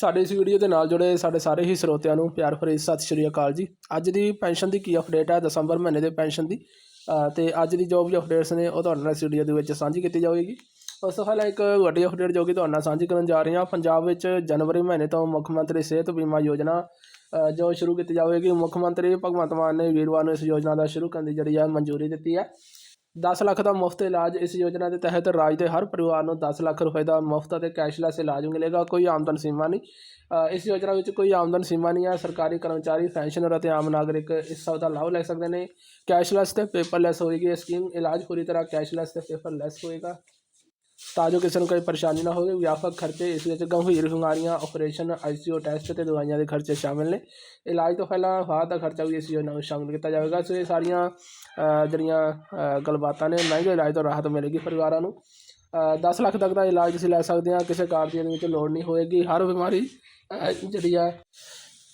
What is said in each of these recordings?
ਸਾਡੇ ਇਸ ਵੀਡੀਓ ਦੇ ਨਾਲ ਜੁੜੇ ਸਾਡੇ ਸਾਰੇ ਹੀ ਸਰੋਤਿਆਂ ਨੂੰ ਪਿਆਰ ਭਰੀ ਸਤਿ ਸ਼੍ਰੀ ਅਕਾਲ ਜੀ। ਅੱਜ ਦੀ ਪੈਨਸ਼ਨ ਦੀ ਕੀ ਅਪਡੇਟ ਹੈ? ਦਸੰਬਰ ਮਹੀਨੇ ਦੇ ਪੈਨਸ਼ਨ ਦੀ। ਅ, ਤੇ ਅੱਜ ਦੀ ਜੋ ਵੀ ਅਪਡੇਟਸ ਨੇ ਉਹ ਤੁਹਾਡੇ ਨਾਲ ਇਸ ਵੀਡੀਓ ਦੇ ਵਿੱਚ ਸਾਂਝੀ ਕੀਤੀ ਜਾਵੇਗੀ। ਉਸ ਤੋਂ ਪਹਿਲਾਂ ਇੱਕ ਵੱਡੀ ਅਪਡੇਟ ਜੋ ਕਿ ਤੁਹਾਡੇ ਨਾਲ ਸਾਂਝੀ ਕਰਨ ਜਾ ਰਹੇ ਹਾਂ ਪੰਜਾਬ ਵਿੱਚ ਜਨਵਰੀ ਮਹੀਨੇ ਤੋਂ ਮੁੱਖ ਮੰਤਰੀ ਸਿਹਤ ਬੀਮਾ ਯੋਜਨਾ ਜੋ ਸ਼ੁਰੂ ਕੀਤੀ ਜਾਵੇਗੀ। ਮੁੱਖ ਮੰਤਰੀ ਭਗਵੰਤ ਮਾਨ ਨੇ ਵੀਰਵਾਰ ਨੂੰ ਇਸ ਯੋਜਨਾ ਦਾ ਸ਼ੁਰੂ ਕਰਨ ਦੀ ਜਿਹੜੀ ਹੈ ਮਨਜ਼ੂਰੀ ਦਿੱਤੀ ਹੈ। 10 ਲੱਖ ਦਾ ਮੁਫਤ ਇਲਾਜ ਇਸ ਯੋਜਨਾ ਦੇ ਤਹਿਤ ਰਾਜ ਦੇ ਹਰ ਪਰਿਵਾਰ ਨੂੰ 10 ਲੱਖ ਰੁਪਏ ਦਾ ਮੁਫਤ ਅਤੇ ਕੈਸ਼ਲੈਸ ਇਲਾਜ ਮਿਲੇਗਾ, ਕੋਈ ਆਮਦਨ ਸੀਮਾ ਨਹੀਂ। ਇਸ ਯੋਜਨਾ ਵਿੱਚ ਕੋਈ ਆਮਦਨ ਸੀਮਾ ਨਹੀਂ ਹੈ। ਸਰਕਾਰੀ ਕਰਮਚਾਰੀ, ਪੈਨਸ਼ਨਰ ਅਤੇ ਆਮ ਨਾਗਰਿਕ ਇਸ ਸਭ ਦਾ ਲਾਭ ਲੈ ਸਕਦੇ ਨੇ। ਕੈਸ਼ਲੈਸ ਤੇ ਪੇਪਰਲੈਸ ਹੋਏਗੀ ਇਹ ਸਕੀਮ। ਇਲਾਜ ਪੂਰੀ ਤਰ੍ਹਾਂ ਕੈਸ਼ਲੈਸ ਤੇ ਪੇਪਰਲੈਸ ਹੋਏਗਾ। ਤਾਂ ਜੋ ਕਿਸੇ ਨੂੰ ਕੋਈ ਪਰੇਸ਼ਾਨੀ ਨਾ ਹੋਵੇ ਵਿਆਪਕ ਖਰਚੇ ਇਸ ਵਿੱਚ ਗੰਭੀਰ ਬਿਮਾਰੀਆਂ ਆਪਰੇਸ਼ਨ ਆਈਸੀਯੂ ਟੈਸਟ ਤੇ ਦਵਾਈਆਂ ਦੇ ਖਰਚੇ ਸ਼ਾਮਿਲ ਨੇ। ਇਲਾਜ ਤੋਂ ਪਹਿਲਾਂ ਬਾਅਦ ਦਾ ਖਰਚਾ ਵੀ ਇਸ ਯੋਜਨਾ ਵਿੱਚ ਸ਼ਾਮਿਲ ਕੀਤਾ ਜਾਵੇਗਾ। ਸੋ ਇਹ ਸਾਰੀਆਂ ਜਿਹੜੀਆਂ ਗੱਲਬਾਤਾਂ ਨੇ ਮਹਿੰਗੇ ਇਲਾਜ ਤੋਂ ਰਾਹਤ ਮਿਲੇਗੀ ਪਰਿਵਾਰਾਂ ਨੂੰ। ਅ, 10 ਲੱਖ ਤੱਕ ਦਾ ਇਲਾਜ ਤੁਸੀਂ ਲੈ ਸਕਦੇ ਆ ਕਿਸੇ ਕਾਰਡ ਦੀ ਇਹਦੇ ਵਿੱਚ ਲੋੜ ਨਹੀਂ ਹੋਏਗੀ। ਹਰ ਬਿਮਾਰੀ ਜਿਹੜੀ ਆ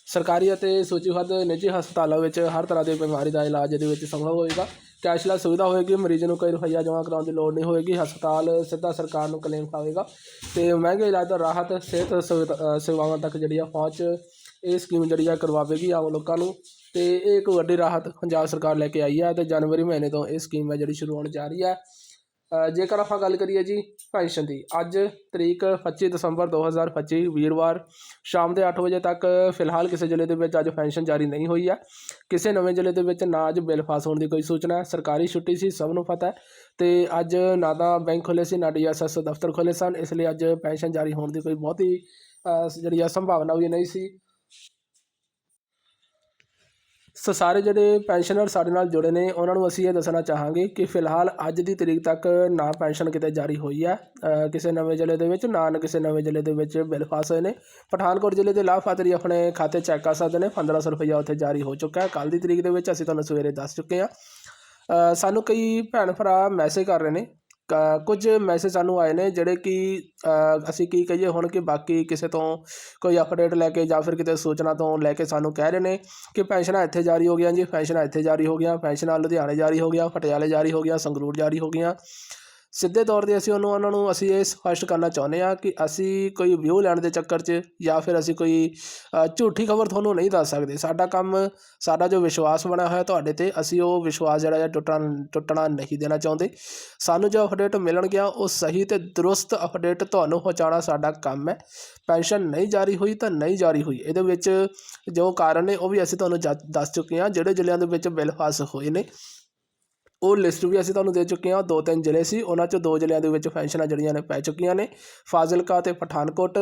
ਸਰਕਾਰੀ ਅਤੇ ਸੂਚੀਬੱਧ ਨਿੱਜੀ ਹਸਪਤਾਲਾਂ ਵਿੱਚ ਹਰ ਤਰ੍ਹਾਂ ਦੀ ਬਿਮਾਰੀ ਦਾ ਇਲਾਜ ਇਹਦੇ ਵਿੱਚ ਸੰਭਵ ਹੋਏਗਾ। ਕੈਸ਼ਲੈਸ ਸੁਵਿਧਾ ਹੋਏਗੀ, ਮਰੀਜ਼ ਨੂੰ ਕੋਈ ਰੁਪਈਆ ਜਮ੍ਹਾਂ ਕਰਾਉਣ ਦੀ ਲੋੜ ਨਹੀਂ ਹੋਏਗੀ, ਹਸਪਤਾਲ ਸਿੱਧਾ ਸਰਕਾਰ ਨੂੰ ਕਲੇਮ ਪਾਵੇਗਾ ਤੇ ਮਹਿੰਗੇ ਇਲਾਜ ਦਾ ਰਾਹਤ, ਸਿਹਤ ਸੁਵਿਧਾ- ਸੇਵਾਵਾਂ ਤੱਕ ਜਿਹੜੀ ਆ ਪਹੁੰਚ, ਇਹ ਸਕੀਮ ਜਿਹੜੀ ਆ ਕਰਵਾਵੇਗੀ ਆਮ ਲੋਕਾਂ ਨੂੰ ਤੇ ਇਹ ਇੱਕ ਵੱਡੀ ਰਾਹਤ ਪੰਜਾਬ ਸਰਕਾਰ ਲੈ ਕੇ ਆਈ ਹੈ ਤੇ ਜਨਵਰੀ ਮਹੀਨੇ ਤੋਂ ਇਹ ਸਕੀਮ ਹੈ ਜਿਹੜੀ ਸ਼ੁਰੂ ਹੋਣ ਜਾ ਰਹੀ ਹੈ ਜੇਕਰ ਆਪਾਂ ਗੱਲ ਕਰੀਏ ਜੀ ਪੈਨਸ਼ਨ ਦੀ, ਅੱਜ ਤਰੀਕ 25 ਦਸੰਬਰ 2025 ਵੀਰਵਾਰ ਸ਼ਾਮ ਦੇ 8 ਵਜੇ ਤੱਕ ਫਿਲਹਾਲ ਕਿਸੇ ਜ਼ਿਲ੍ਹੇ ਦੇ ਵਿੱਚ ਅੱਜ ਪੈਨਸ਼ਨ ਜਾਰੀ ਨਹੀਂ ਹੋਈ ਹੈ। ਕਿਸੇ ਨਵੇਂ ਜ਼ਿਲ੍ਹੇ ਦੇ ਵਿੱਚ ਨਾ ਅੱਜ ਬਿੱਲ ਪਾਸ ਹੋਣ ਦੀ ਕੋਈ ਸੂਚਨਾ ਹੈ। ਸਰਕਾਰੀ ਛੁੱਟੀ ਸੀ, ਸਭ ਨੂੰ ਪਤਾ ਹੈ। ਤੇ ਅੱਜ ਨਾ ਤਾਂ ਬੈਂਕ ਖੁੱਲੇ ਸੀ, ਨਾ ਡੀਐਸਐਸ ਦਫ਼ਤਰ ਖੁੱਲੇ ਸਨ। ਇਸ ਲਈ ਅੱਜ ਪੈਨਸ਼ਨ ਜਾਰੀ ਹੋਣ ਦੀ ਕੋਈ ਬਹੁਤੀ ਜਿਹੜੀ ਆ ਸੰਭਾਵਨਾ ਵੀ ਨਹੀਂ ਸੀ। ਸੋ ਸਾਰੇ ਜਿਹੜੇ ਪੈਨਸ਼ਨਰ ਸਾਡੇ ਨਾਲ ਜੁੜੇ ਨੇ ਉਹਨਾਂ ਨੂੰ ਅਸੀਂ ਇਹ ਦੱਸਣਾ ਚਾਹਾਂਗੇ ਕਿ ਫਿਲਹਾਲ ਅੱਜ ਦੀ ਤਰੀਕ ਤੱਕ ਨਾ ਪੈਨਸ਼ਨ ਕਿਤੇ ਜਾਰੀ ਹੋਈ ਹੈ। ਅ, ਕਿਸੇ ਨਵੇਂ ਜ਼ਿਲ੍ਹੇ ਦੇ ਵਿੱਚ ਨਾ ਕਿਸੇ ਨਵੇਂ ਜ਼ਿਲ੍ਹੇ ਦੇ ਵਿੱਚ ਬਿੱਲ ਪਾਸ ਹੋਏ ਨੇ। ਪਠਾਨਕੋਟ ਜ਼ਿਲ੍ਹੇ ਦੇ ਲਾਭਪਾਤਰੀ ਆਪਣੇ ਖਾਤੇ ਚੈੱਕ ਕਰ ਸਕਦੇ ਨੇ 1500 ਰੁਪਇਆ ਉੱਥੇ ਜਾਰੀ ਹੋ ਚੁੱਕਾ ਹੈ। ਕੱਲ ਦੀ ਤਰੀਕ ਦੇ ਵਿੱਚ ਅਸੀਂ ਤੁਹਾਨੂੰ ਸਵੇਰੇ ਦੱਸ ਚੁੱਕੇ ਹਾਂ। ਅ, ਸਾਨੂੰ ਕਈ ਭੈਣ ਭਰਾ ਮੈਸੇਜ ਕਰ ਰਹੇ ਨੇ ਕੁਝ ਮੈਸੇਜ ਸਾਨੂੰ ਆਏ ਨੇ ਜਿਹੜੇ ਕਿ ਅਸੀਂ ਕੀ ਕਹੀਏ ਹੁਣ ਕਿ ਬਾਕੀ ਕਿਸੇ ਤੋਂ ਕੋਈ ਅਪਡੇਟ ਲੈ ਕੇ ਜਾਂ ਫਿਰ ਕਿਤੇ ਸੂਚਨਾ ਤੋਂ ਲੈ ਕੇ ਸਾਨੂੰ ਕਹਿ ਰਹੇ ਨੇ ਕਿ ਪੈਨਸ਼ਨਾਂ ਇੱਥੇ ਜਾਰੀ ਹੋ ਗਈਆਂ ਜੀ, ਪੈਨਸ਼ਨਾਂ ਇੱਥੇ ਜਾਰੀ ਹੋ ਗਈਆਂ, ਪੈਨਸ਼ਨਾਂ ਲੁਧਿਆਣੇ ਜਾਰੀ ਹੋ ਗਿਆ, ਪਟਿਆਲੇ ਜਾਰੀ ਹੋ ਗਿਆ, ਸੰਗਰੂਰ ਜਾਰੀ ਹੋ ਗਈਆਂ। ਸਿੱਧੇ ਤੌਰ ਤੇ ਅਸੀਂ ਉਹਨੂੰ, ਉਹਨਾਂ ਨੂੰ ਅਸੀਂ ਇਹ ਸਪਸ਼ਟ ਕਰਨਾ ਚਾਹੁੰਦੇ ਹਾਂ ਕਿ ਅਸੀਂ ਕੋਈ ਵਿਊ ਲੈਣ ਦੇ ਚੱਕਰ 'ਚ ਜਾਂ ਫਿਰ ਅਸੀਂ ਕੋਈ ਝੂਠੀ ਖਬਰ ਤੁਹਾਨੂੰ ਨਹੀਂ ਦੱਸ ਸਕਦੇ। ਸਾਡਾ ਕੰਮ, ਸਾਡਾ ਜੋ ਵਿਸ਼ਵਾਸ ਬਣਿਆ ਹੋਇਆ ਤੁਹਾਡੇ ਤੇ, ਅਸੀਂ ਉਹ ਵਿਸ਼ਵਾਸ ਜਿਹੜਾ ਹੈ ਟੁੱਟਣ, ਟੁੱਟਣਾ ਨਹੀਂ ਦੇਣਾ ਚਾਹੁੰਦੇ। ਸਾਨੂੰ ਜੋ ਅਪਡੇਟ ਮਿਲਣਗੀਆਂ ਉਹ ਸਹੀ ਤੇ ਦਰੁਸਤ ਅਪਡੇਟ ਤੁਹਾਨੂੰ ਪਹੁੰਚਾਉਣਾ ਸਾਡਾ ਕੰਮ ਹੈ। ਪੈਨਸ਼ਨ ਨਹੀਂ ਜਾਰੀ ਹੋਈ ਤਾਂ ਨਹੀਂ ਜਾਰੀ ਹੋਈ। ਇਹਦੇ ਵਿੱਚ ਜੋ ਕਾਰਨ ਨੇ, ਉਹ ਵੀ ਅਸੀਂ ਤੁਹਾਨੂੰ ਜਾ- ਦੱਸ ਚੁੱਕੇ ਹਾਂ, ਜਿਹੜੇ ਜ਼ਿਲ੍ਹਿਆਂ ਦੇ ਵਿੱਚ ਬਿੱਲ ਪਾਸ ਹੋਏ ਨੇ। ਉਹ ਲਿਸਟ ਵੀ ਅਸੀਂ ਤੁਹਾਨੂੰ ਦੇ ਚੁੱਕੇ ਹਾਂ। ਦੋ ਤਿੰਨ ਜ਼ਿਲ੍ਹੇ ਸੀ। ਉਹਨਾਂ 'ਚੋਂ ਦੋ ਜ਼ਿਲ੍ਹਿਆਂ ਦੇ ਵਿੱਚ ਪੈਨਸ਼ਨਾਂ ਜਿਹੜੀਆਂ ਨੇ ਪੈ ਚੁੱਕੀਆਂ ਨੇ। ਫਾਜ਼ਿਲਕਾ ਤੇ ਪਠਾਨਕੋਟ।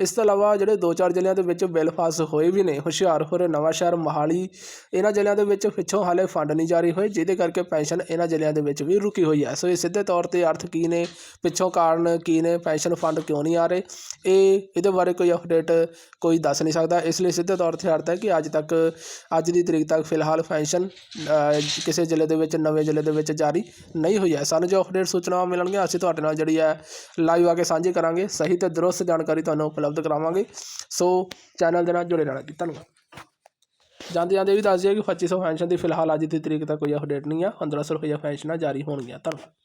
ਇਸ ਤੋਂ ਇਲਾਵਾ ਜਿਹੜੇ ਦੋ ਚਾਰ ਜ਼ਿਲ੍ਹਿਆਂ ਦੇ ਵਿੱਚ ਬਿੱਲ ਪਾਸ ਹੋਏ ਵੀ ਨੇ, ਹੁਸ਼ਿਆਰਪੁਰ, ਨਵਾਂਸ਼ਹਿਰ, ਮੋਹਾਲੀ, ਇਹਨਾਂ ਜ਼ਿਲ੍ਹਿਆਂ ਦੇ ਵਿੱਚ ਪਿੱਛੋਂ ਹਾਲੇ ਫੰਡ ਨਹੀਂ ਜਾਰੀ ਹੋਏ, ਜਿਹਦੇ ਕਰਕੇ ਪੈਨਸ਼ਨ ਇਹਨਾਂ ਜ਼ਿਲ੍ਹਿਆਂ ਦੇ ਵਿੱਚ ਵੀ ਰੁਕੀ ਹੋਈ ਹੈ। ਸੋ ਇਹ ਸਿੱਧੇ ਤੌਰ ਤੇ ਅਰਥ ਕੀ ਨੇ? ਪਿੱਛੋਂ ਕਾਰਨ ਕੀ ਨੇ? ਪੈਨਸ਼ਨ ਫੰਡ ਕਿਉਂ ਨਹੀਂ ਆ ਰਹੇ? ਇਹ, ਇਹਦੇ ਬਾਰੇ ਕੋਈ ਅਪਡੇਟ ਕੋਈ ਦੱਸ ਨਹੀਂ ਸਕਦਾ। ਇਸ ਲਈ ਸਿੱਧੇ ਤੌਰ ਤੇ ਅਰਥ ਹੈ ਕਿ ਅੱਜ ਤੱਕ, ਅੱਜ ਦੀ ਤਰੀਕ ਤੱਕ ਫਿਲਹਾਲ ਪੈਨਸ਼ਨ ਕਿਸੇ ਜ਼ਿਲ੍ਹੇ ਦੇ ਵਿੱਚ ਨਵੇਂ ਜ਼ਿਲ੍ਹੇ ਦੇ ਵਿੱਚ ਜਾਰੀ ਨਹੀਂ ਹੋਈ ਹੈ। ਸਾਨੂੰ ਜੋ ਅਪਡੇਟ ਸੂਚਨਾਵਾਂ ਮਿਲਣਗੀਆਂ, ਅਸੀਂ ਤੁਹਾਡੇ ਨਾਲ ਜਿਹੜੀ ਹੈ ਲਾਈਵ ਆ ਕੇ ਸਾਂਝੀ ਕਰਾਂਗੇ। ਸਹੀ ਤੇ ਦਰੁਸਤ ਜਾਣਕਾਰੀ ਤੁਹਾਨੂੰ ਉਪਲਬਧ ਕਰਾਵਾਂਗੇ। ਸੋ ਚੈਨਲ ਦੇ ਨਾਲ ਜੁੜੇ ਰਹਿਣਾ ਜੀ। ਧੰਨਵਾਦ। ਜਾਂਦੇ ਜਾਂਦੇ ਇਹ ਵੀ ਦੱਸ ਦਿਓ ਕਿ 2500 ਪੈਨਸ਼ਨ ਦੀ ਫਿਲਹਾਲ ਅੱਜ ਦੀ ਤਰੀਕ ਤੱਕ ਕੋਈ ਅਪਡੇਟ ਨਹੀਂ ਆ। 1500 ਰੁਪਏ ਪੈਨਸ਼ਨਾਂ ਜਾਰੀ ਹੋਣਗੀਆਂ। ਧੰਨਵਾਦ।